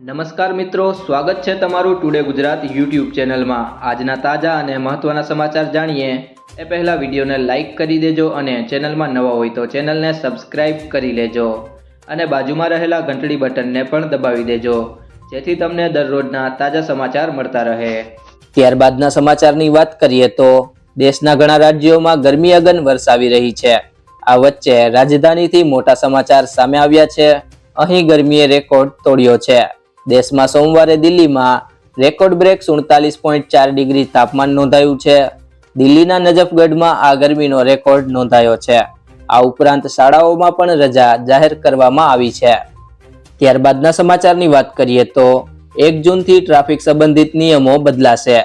નમસ્કાર મિત્રો, સ્વાગત છે તમારું ટુડે ગુજરાત યુટ્યુબ ચેનલમાં. આજના તાજા અને મહત્ત્વના સમાચાર જાણીએ. એ પહેલાં વિડીયોને લાઇક કરી દેજો અને ચેનલમાં નવા હોય તો ચેનલને સબસ્ક્રાઇબ કરી લેજો. અને બાજુમાં રહેલા ઘંટડી બટનને પણ દબાવી દેજો. જેથી તમને દરરોજના તાજા સમાચાર મળતા રહે. ત્યારબાદના સમાચારની વાત કરીએ તો, દેશના ઘણા રાજ્યોમાં ગરમી અગન વરસાવી રહી છે. આ વચ્ચે રાજધાનીથી મોટા સમાચાર સામે આવ્યા છે. અહીં ગરમીએ રેકોર્ડ તોડ્યો છે. દેશમાં સોમવારે દિલ્હીમાં રેકોર્ડ બ્રેક સુડતાલીસ પોઈન્ટ ચાર ડિગ્રી તાપમાન નોંધાયું છે. દિલ્હીના નજફગઢમાં આ ગરમીનો રેકોર્ડ નોંધાયો છે. આ ઉપરાંત શાળાઓમાં પણ રજા જાહેર કરવામાં આવી છે. ત્યારબાદના સમાચારની વાત કરીએ તો એક જૂનથી ટ્રાફિક સંબંધિત નિયમો બદલાશે.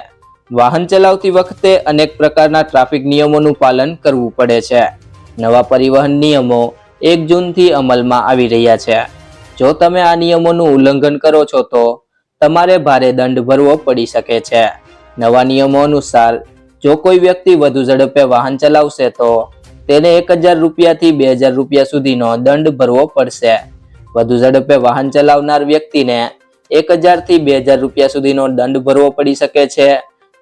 વાહન ચલાવતી વખતે અનેક પ્રકારના ટ્રાફિક નિયમોનું પાલન કરવું પડે છે. નવા પરિવહન નિયમો એક જૂનથી અમલમાં આવી રહ્યા છે. જો તમે આ નિયમોનું ઉલ્લંઘન કરો છો તો તમારે ભારે દંડ ભરવો પડી શકે છે. નવા નિયમો અનુસાર, જો કોઈ વ્યક્તિ વધુ ઝડપે વાહન ચલાવશે તો તેને એક હજાર રૂપિયાથી બે હજાર રૂપિયા સુધીનો દંડ ભરવો પડશે. વધુ ઝડપે વાહન ચલાવનાર વ્યક્તિને એક હજારથી બે હજાર રૂપિયા સુધીનો દંડ ભરવો પડી શકે છે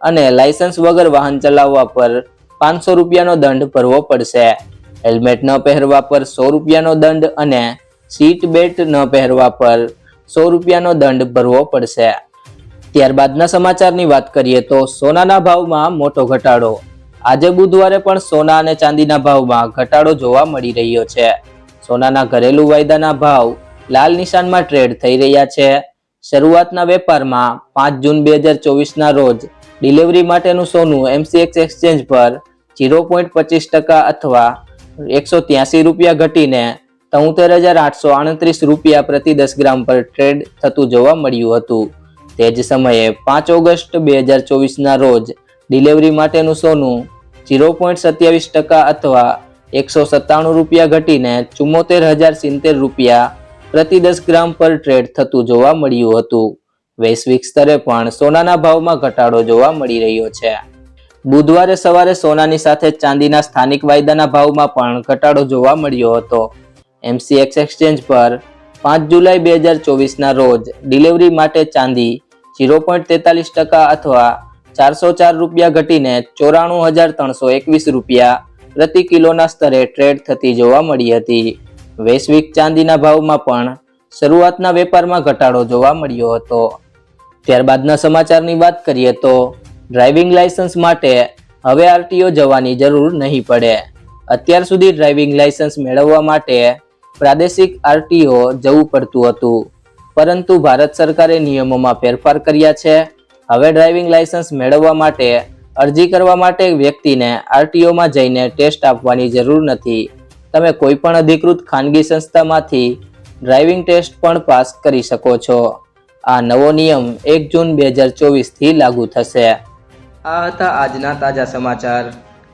અને લાયસન્સ વગર વાહન ચલાવવા પર પાંચસો રૂપિયાનો દંડ ભરવો પડશે. હેલ્મેટ ન પહેરવા પર સો રૂપિયાનો દંડ અને સીટ બેલ્ટ ન પહેરવા પર સો રૂપિયાનો દંડ ભરવો પડશે. ત્યારબાદના સમાચારની વાત કરીએ તો સોનાના ભાવમાં મોટો ઘટાડો. આજે બુધવારે પણ સોના અને ચાંદીના ભાવમાં ઘટાડો જોવા મળી રહ્યો છે. સોનાના ઘરેલું વાયદાના ભાવ લાલ નિશાનમાં ટ્રેડ થઈ રહ્યા છે. શરૂઆતના વેપારમાં પાંચ જૂન બે હજાર ચોવીસના રોજ ડિલિવરી માટેનું સોનું એમસીએક્સ એક્સચેન્જ પર ઝીરો પોઈન્ટ પચીસ ટકા અથવા એકસો ત્યાસી રૂપિયા ઘટીને તોતેર હજાર આઠસો આડત્રીસ રૂપિયા પ્રતિ દસ ગ્રામ પર ટ્રેડ થતું જોવા મળ્યું હતું. તે જ સમયે પાંચ ઓગસ્ટ બે હજાર ચોવીસના રોજ ડિલિવરી માટેનું સોનું ઝીરો પોઈન્ટ સત્યાવીસ ટકા અથવા એકસો સત્તાણું રૂપિયા ઘટીને ચુમ્મોતેર હજાર સિત્તેર રૂપિયા પ્રતિ દસ ગ્રામ પર ટ્રેડ થતું જોવા મળ્યું હતું. વૈશ્વિક સ્તરે પણ સોનાના ભાવમાં ઘટાડો જોવા મળી રહ્યો છે. બુધવારે સવારે સોનાની સાથે ચાંદીના સ્થાનિક વાયદાના ભાવમાં પણ ઘટાડો જોવા મળ્યો હતો. એમસીએક્સ એક્સચેન્જ પર પાંચ જુલાઈ બે હજાર ચોવીસના રોજ ડિલિવરી માટે ચાંદી ઝીરો પોઈન્ટ તેતાલીસ ટકા અથવા ચારસો ચાર રૂપિયા ઘટીને ચોરાણું હજાર ત્રણસો એકવીસ રૂપિયા પ્રતિ કિલોના સ્તરે ટ્રેડ થતી જોવા મળી હતી. વૈશ્વિક ચાંદીના ભાવમાં પણ શરૂઆતના વેપારમાં ઘટાડો જોવા મળ્યો હતો. ત્યારબાદના સમાચારની વાત કરીએ તો ડ્રાઇવિંગ લાયસન્સ માટે હવે આરટીઓ જવાની જરૂર નહીં પડે. અત્યાર સુધી ડ્રાઇવિંગ લાયસન્સ મેળવવા માટે પ્રાદેશિક આરટીઓ જવું પડતું હતું, પરંતુ ભારત સરકારે નિયમોમાં ફેરફાર કર્યા છે. હવે ડ્રાઇવિંગ લાયસન્સ મેળવવા માટે, અરજી કરવા માટે વ્યક્તિને આરટીઓમાં જઈને ટેસ્ટ આપવાની જરૂર નથી. તમે કોઈ પણ અધિકૃત ખાનગી સંસ્થામાંથી ડ્રાઇવિંગ ટેસ્ટ પણ પાસ કરી શકો છો. આ નવો નિયમ એક જૂન બે હજાર ચોવીસથી લાગુ થશે. આ હતા આજના તાજા સમાચાર.